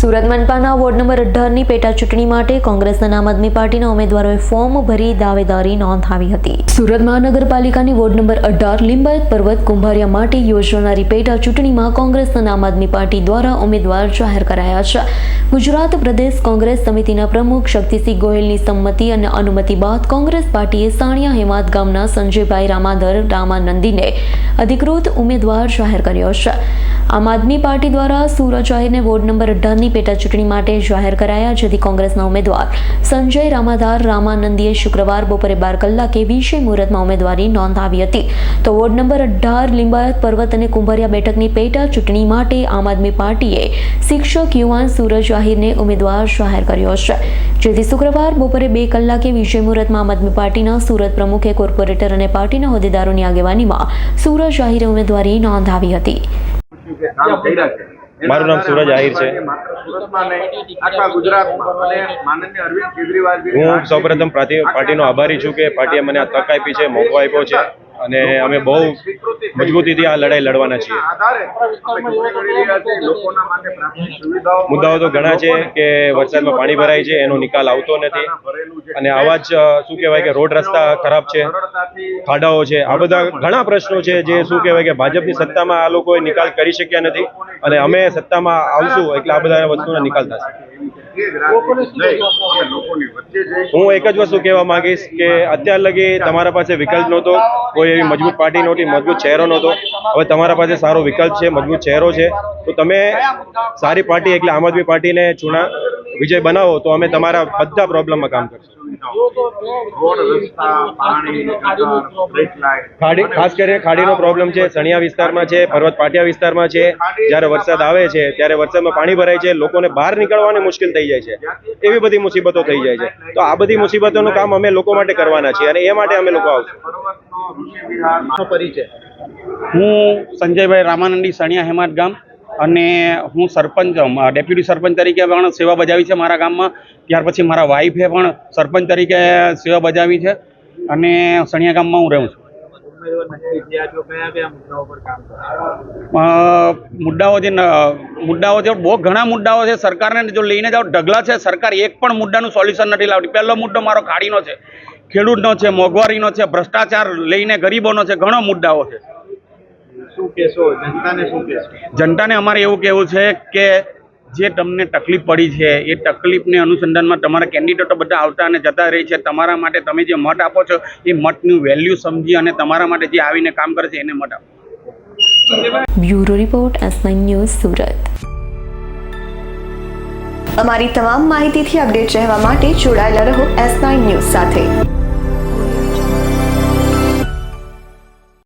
સુરત મનપાના ward number અઢારની પેટા ચૂંટણી માટે કોંગ્રેસના આમ આદમી પાર્ટીના ઉમેદવારોએ ફોર્મ ભરી દાવેદારી નોંધાવી હતી. સુરત મહાનગરપાલિકાની વોર્ડ નંબર અઢાર લિંબાયત પર્વત કુંભારિયા માટે યોજાનારી પેટા ચૂંટણીમાં કોંગ્રેસના આમ આદમી પાર્ટી દ્વારા ઉમેદવાર જાહેર કરાયા છે. ગુજરાત પ્રદેશ કોંગ્રેસ સમિતિના પ્રમુખ શક્તિસિંહ ગોહિલની સંમતિ અને અનુમતિ બાદ કોંગ્રેસ પાર્ટીએ સાણિયા હેમાત ગામના સંજયભાઈ રામાધર રામાનંદીને અધિકૃત ઉમેદવાર જાહેર કર્યો છે. આમ આદમી પાર્ટી દ્વારા સુરત જાહેરને વોર્ડ નંબર અઢારની પેટા ચૂંટણી માટે જાહેર કરાયા, જેથી કોંગ્રેસના ઉમેદવાર સંજય રામાધાર, રામાનંદીએ શુક્રવાર બપોરે બાર કલાકે વિષય મુહૂર્તમાં ઉમેદવારી નોંધાવી હતી. તો વોર્ડ નંબર અઢાર, લિંબાયત પર્વત અને કુંભરિયા બેઠકની પેટા ચૂંટણી માટે આમ આદમી પાર્ટીએ શિક્ષક યુવાન સુરજ આહિરને ઉમેદવાર જાહેર કર્યો છે. જેથી શુક્રવાર બપોરે બે કલાકે વિષય મુહૂર્તમાં આમ આદમી પાર્ટીના સુરત પ્રમુખે કોર્પોરેટર અને પાર્ટીના હોદ્દેદારોની આગેવાનીમાં સુરજ આહિરે ઉમેદવારી નોંધાવી હતી. જે કામ કર્યા છે મારું નામ સુરજ આહિર છે. માત્ર સુરતમાં નહીં આખા ગુજરાતમાં અને માનનીય અરવિંદ કેજરીવાલજીની હું સૌપ્રથમ પાર્ટી પાર્ટીનો આભારી છું કે પાર્ટીએ મને આ તક આપી છે મોકો આપ્યો છે. અને અમે બહુ મજબૂતીથી આ લડાઈ લડવાના છીએ. મુદ્દાઓ તો ઘણા છે કે વરસાદમાં પાણી ભરાય છે એનો નિકાલ આવતો નથી. અને આવા જ શું કહેવાય કે રોડ રસ્તા ખરાબ છે ખાડાઓ છે આ બધા ઘણા પ્રશ્નો છે જે શું કહેવાય કે ભાજપની સત્તામાં આ લોકોએ નિકાલ કરી શક્યા નથી. અને અમે સત્તામાં આવશું એટલે આ બધા વસ્તુનો નિકાલ થશે. હું એક જ વસ્તુ કહેવા માંગીશ કે અત્યાર લગી તમારા પાસે વિકલ્પ નહોતો કોઈ એવી મજબૂત પાર્ટી નહોતી મજબૂત ચહેરો નહોતો. હવે તમારા પાસે સારો વિકલ્પ છે મજબૂત ચહેરો છે. તો તમે સારી પાર્ટી એટલે આમ આદમી પાર્ટીને ચૂના વિજય બનાવો તો અમે તમારા બધા પ્રોબ્લેમમાં કામ કરશું. રોડ રસ્તા પાણી ગટર, સ્ટ્રીટ લાઇટ ખાડી ખાસ કરીને ખાડીનો પ્રોબ્લેમ છે સણિયા વિસ્તારમાં છે પર્વત પાટિયા વિસ્તારમાં છે. જ્યારે વરસાદ આવે છે ત્યારે વરસાદમાં પાણી ભરાય છે લોકોને બહાર નીકળવાની મુશ્કેલ થઈ જાય છે. એવી બધી મુસીબતો થઈ જાય છે. તો આ બધી મુસીબતોનું કામ અમે લોકો માટે કરવાના છીએ અને એ માટે અમે લોકો આવશું. પર્વતનો ઋષિ વિહાર પરિચય? હું સંજયભાઈ રામાનંદી સણિયા હેમાત ગામ. અને હું સરપંચ ડેપ્યુટી સરપંચ તરીકે પણ સેવા બજાવી છે મારા ગામમાં. ત્યાર પછી મારા વાઈફે પણ સરપંચ તરીકે સેવા બજાવી છે અને સણિયા ગામમાં હું રહું છું. મુદ્દાઓ જે મુદ્દાઓ છે બહુ ઘણા મુદ્દાઓ છે સરકારને જો લઈને જાઓ, ઢગલા છે સરકાર એક પણ મુદ્દાનું સોલ્યુશન નથી લાવતી. પહેલો મુદ્દો મારો ખાડીનો છે, ખેડૂતનો છે, મોંઘવારીનો છે, ભ્રષ્ટાચાર લઈને ગરીબોનો છે, ઘણો મુદ્દાઓ છે. શું કહેશો? જનતાને શું કહેશો? જનતાને અમારે એવું કહેવું છે કે જે તમને તકલીફ પડી છે એ તકલીફને અનુસંધાનમાં તમારા કેન્ડિડેટો બધા આવતા અને જતા રહી છે. તમારા માટે તમે જે મત આપો છો એ મતનું વેલ્યુ સમજી અને તમારા માટે જે આવીને કામ કરે છે એને મત આપો. Bureau report S news Surat. અમારી તમામ માહિતીથી અપડેટ રહેવા માટે જોડાયેલા રહો એસ ન્યૂઝ સાથે.